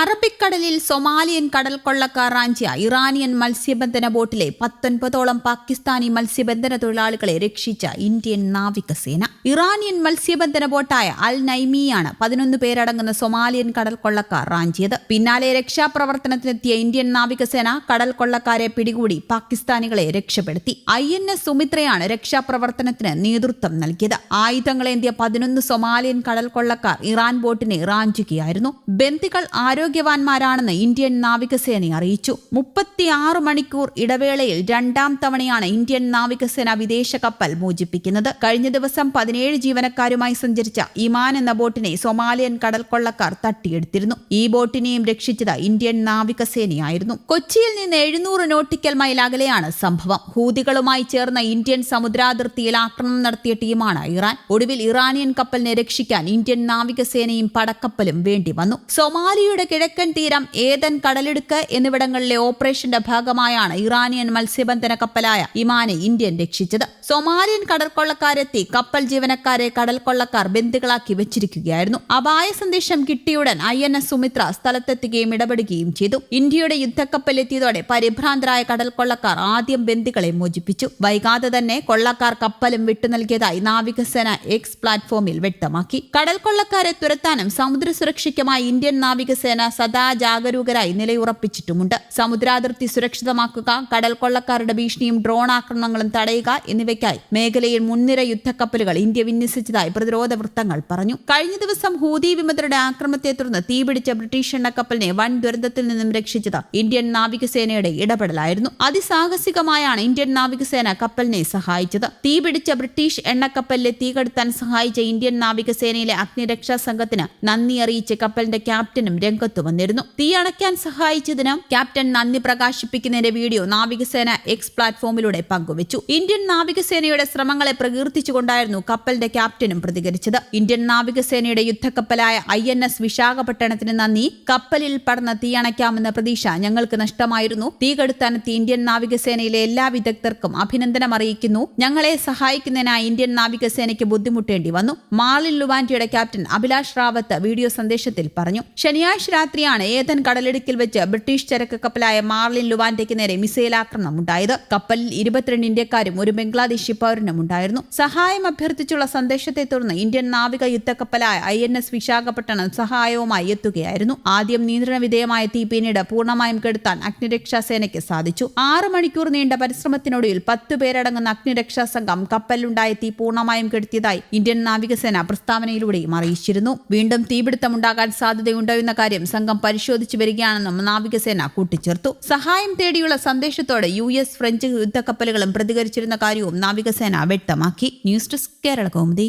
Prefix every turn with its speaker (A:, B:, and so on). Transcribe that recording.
A: അറബിക്കടലിൽ സൊമാലിയൻ കടൽ കൊള്ളക്കാർ റാഞ്ചിയ ഇറാനിയൻ മത്സ്യബന്ധന ബോട്ടിലെ പത്തൊൻപതോളം പാകിസ്ഥാനി മത്സ്യബന്ധന തൊഴിലാളികളെ രക്ഷിച്ച ഇന്ത്യൻ നാവികസേന. ഇറാനിയൻ മത്സ്യബന്ധന ബോട്ടായ അൽ നൈമിയാണ് പതിനൊന്ന് പേരടങ്ങുന്ന സൊമാലിയൻ കടൽ കൊള്ളക്കാർ റാഞ്ചിയത്. പിന്നാലെ രക്ഷാപ്രവർത്തനത്തിനെത്തിയ ഇന്ത്യൻ നാവികസേന കടൽ കൊള്ളക്കാരെ പിടികൂടി പാകിസ്ഥാനികളെ രക്ഷപ്പെടുത്തി. ഐ എൻ എസ് സുമിത്രയാണ് രക്ഷാപ്രവർത്തനത്തിന് നേതൃത്വം നൽകിയത്. ആയുധങ്ങളേന്തിയ പതിനൊന്ന് സൊമാലിയൻ കടൽ കൊള്ളക്കാർ ഇറാൻ ബോട്ടിനെ റാഞ്ചുകയായിരുന്നു. ബന്ദികൾ ആരോഗ്യവാന്മാരാണെന്ന് ഇന്ത്യൻ നാവികസേന അറിയിച്ചു. മുപ്പത്തിയാറ് മണിക്കൂർ ഇടവേളയിൽ രണ്ടാം തവണയാണ് ഇന്ത്യൻ നാവികസേന വിദേശ കപ്പൽ മോചിപ്പിക്കുന്നത്. കഴിഞ്ഞ ദിവസം പതിനേഴ് ജീവനക്കാരുമായി സഞ്ചരിച്ച ഇമാൻ എന്ന ബോട്ടിനെ സൊമാലിയൻ കടൽ കൊള്ളക്കാർ തട്ടിയെടുത്തിരുന്നു. ഈ ബോട്ടിനെയും രക്ഷിച്ചത് ഇന്ത്യൻ നാവികസേനയായിരുന്നു. കൊച്ചിയിൽ നിന്ന് എഴുന്നൂറ് നോട്ടിക്കൽ മൈൽ അകലെയാണ് സംഭവം. ഹൂതികളുമായി ചേർന്ന ഇന്ത്യൻ സമുദ്രാതിർത്തിയിൽ ആക്രമണം നടത്തിയ ടീമാണ് ഇറാൻ. ഒടുവിൽ ഇറാനിയൻ കപ്പലിനെ രക്ഷിക്കാൻ ഇന്ത്യൻ നാവികസേനയും പടക്കപ്പലും വേണ്ടി വന്നു സൊമാലിയുടെ കിഴക്കൻ തീരം ഏതൻ കടലിടുക്ക് എന്നിവിടങ്ങളിലെ ഓപ്പറേഷന്റെ ഭാഗമായാണ് ഇറാനിയൻ മത്സ്യബന്ധന കപ്പലായ ഇമാനെ ഇന്ത്യൻ രക്ഷിച്ചത്. സൊമാലിയൻ കടൽക്കൊള്ളക്കാരെത്തി കപ്പൽ ജീവനക്കാരെ കടൽക്കൊള്ളക്കാർ ബന്ദികളാക്കി വെച്ചിരിക്കുകയായിരുന്നു. അപായ സന്ദേശം കിട്ടിയുടൻ ഐ എൻ എസ് സുമിത്ര സ്ഥലത്തെത്തുകയും ഇടപെടുകയും ചെയ്തു. ഇന്ത്യയുടെ യുദ്ധക്കപ്പൽ എത്തിയതോടെ പരിഭ്രാന്തരായ കടൽക്കൊള്ളക്കാർ ആദ്യം ബന്ദികളെ മോചിപ്പിച്ചു. വൈകാതെ തന്നെ കൊള്ളക്കാർ കപ്പലും വിട്ടു നൽകിയതായി നാവികസേന എക്സ് പ്ലാറ്റ്ഫോമിൽ വ്യക്തമാക്കി. കടൽക്കൊള്ളക്കാരെ തുരത്താനും സമുദ്ര സുരക്ഷയ്ക്കുമായി ഇന്ത്യൻ നാവികസേന സദാ ജാഗരൂകരായി നിലയുറപ്പിച്ചിട്ടുമുണ്ട്. സമുദ്രാതിർത്തി സുരക്ഷിതമാക്കുക കടൽ കൊള്ളക്കാരുടെ ഭീഷണിയും ഡ്രോൺ ആക്രമണങ്ങളും തടയുക എന്നിവയ്ക്കായി മേഖലയിൽ മുൻനിര യുദ്ധക്കപ്പലുകൾ ഇന്ത്യ വിന്യസിച്ചതായി പ്രതിരോധ വൃത്തങ്ങൾ പറഞ്ഞു. കഴിഞ്ഞ ദിവസം ഹൂതി വിമതരുടെ ആക്രമണത്തെ തുടർന്ന് തീപിടിച്ച ബ്രിട്ടീഷ് എണ്ണക്കപ്പലിനെ വൻ ദുരന്തത്തിൽ നിന്നും രക്ഷിച്ചത് ഇന്ത്യൻ നാവികസേനയുടെ ഇടപെടലായിരുന്നു. അതിസാഹസികമായാണ് ഇന്ത്യൻ നാവികസേന കപ്പലിനെ സഹായിച്ചത്. തീപിടിച്ച ബ്രിട്ടീഷ് എണ്ണക്കപ്പലിലെ തീകെടുത്താൻ സഹായിച്ച ഇന്ത്യൻ നാവികസേനയിലെ അഗ്നിരക്ഷാ സംഘത്തിന് നന്ദി അറിയിച്ച് കപ്പലിന്റെ ക്യാപ്റ്റനും രംഗത്തു വന്നിരുന്നു. തീ അണയ്ക്കാൻ സഹായിച്ചതിന് ക്യാപ്റ്റൻ നന്ദി പ്രകാശിപ്പിക്കുന്നതിന്റെ വീഡിയോ നാവികസേന എക്സ് പ്ലാറ്റ്ഫോമിലൂടെ പങ്കുവച്ചു. ഇന്ത്യൻ നാവികസേനയുടെ ശ്രമങ്ങളെ പ്രകീർത്തിച്ചുകൊണ്ടായിരുന്നു കപ്പലിന്റെ ക്യാപ്റ്റനും പ്രതികരിച്ചത്. ഇന്ത്യൻ നാവികസേനയുടെ യുദ്ധക്കപ്പലായ ഐ എൻ എസ് വിശാഖപട്ടണത്തിന് നന്ദി. കപ്പലിൽ പടർന്ന തീയണയ്ക്കാമെന്ന പ്രതീക്ഷ ഞങ്ങൾക്ക് നഷ്ടമായിരുന്നു. തീ കെടുത്താനെത്തിയ ഇന്ത്യൻ നാവികസേനയിലെ എല്ലാ വിദഗ്ധർക്കും അഭിനന്ദനം അറിയിക്കുന്നു. ഞങ്ങളെ സഹായിക്കുന്നതിനായി ഇന്ത്യൻ നാവികസേനയ്ക്ക് ബുദ്ധിമുട്ടേണ്ടി വന്നു. മാളിൽ ലുവാന്റിയുടെ ക്യാപ്റ്റൻ അഭിലാഷ് റാവത്ത് വീഡിയോ സന്ദേശത്തിൽ പറഞ്ഞു. ശനിയാഴ്ച രാത്രിയാണ് ഏതൻ കടലിടുക്കിൽ വെച്ച് ബ്രിട്ടീഷ് ചരക്ക് കപ്പലായ മാർലിൻ ലുവാൻഡയ്ക്ക് നേരെ മിസൈൽ ആക്രമണം ഉണ്ടായത്. കപ്പലിൽ ഇരുപത്തിരണ്ട് ഇന്ത്യക്കാരും ഒരു ബംഗ്ലാദേശി പൗരനും ഉണ്ടായിരുന്നു. സഹായം അഭ്യർത്ഥിച്ചുള്ള സന്ദേശത്തെ തുടർന്ന് ഇന്ത്യൻ നാവിക യുദ്ധക്കപ്പലായ ഐ എൻ എസ് വിശാഖപട്ടണം സഹായവുമായി എത്തുകയായിരുന്നു. ആദ്യം നിയന്ത്രണ വിധേയമായ തീ പിന്നീട് പൂർണമായും കെടുത്താൻ അഗ്നിരക്ഷാ സേനയ്ക്ക് സാധിച്ചു. ആറ് മണിക്കൂർ നീണ്ട പരിശ്രമത്തിനൊടുവിൽ പത്ത് പേരടങ്ങുന്ന അഗ്നിരക്ഷാ സംഘം കപ്പലിലുണ്ടായ തീ പൂർണമായും കെടുത്തിയതായി ഇന്ത്യൻ നാവികസേന പ്രസ്താവനയിലൂടെയും അറിയിച്ചിരുന്നു. വീണ്ടും തീപിടുത്തമുണ്ടാകാൻ സാധ്യതയുണ്ടോ എന്ന കാര്യം സംഘം പരിശോധിച്ചു വരികയാണെന്നും നാവികസേന കൂട്ടിച്ചേർത്തു. സഹായം തേടിയുള്ള സന്ദേശത്തോടെ യു എസ് ഫ്രഞ്ച് യുദ്ധക്കപ്പലുകളും പ്രതികരിച്ചിരുന്ന കാര്യവും നാവികസേന വ്യക്തമാക്കി. News desk Kerala Kaumudi.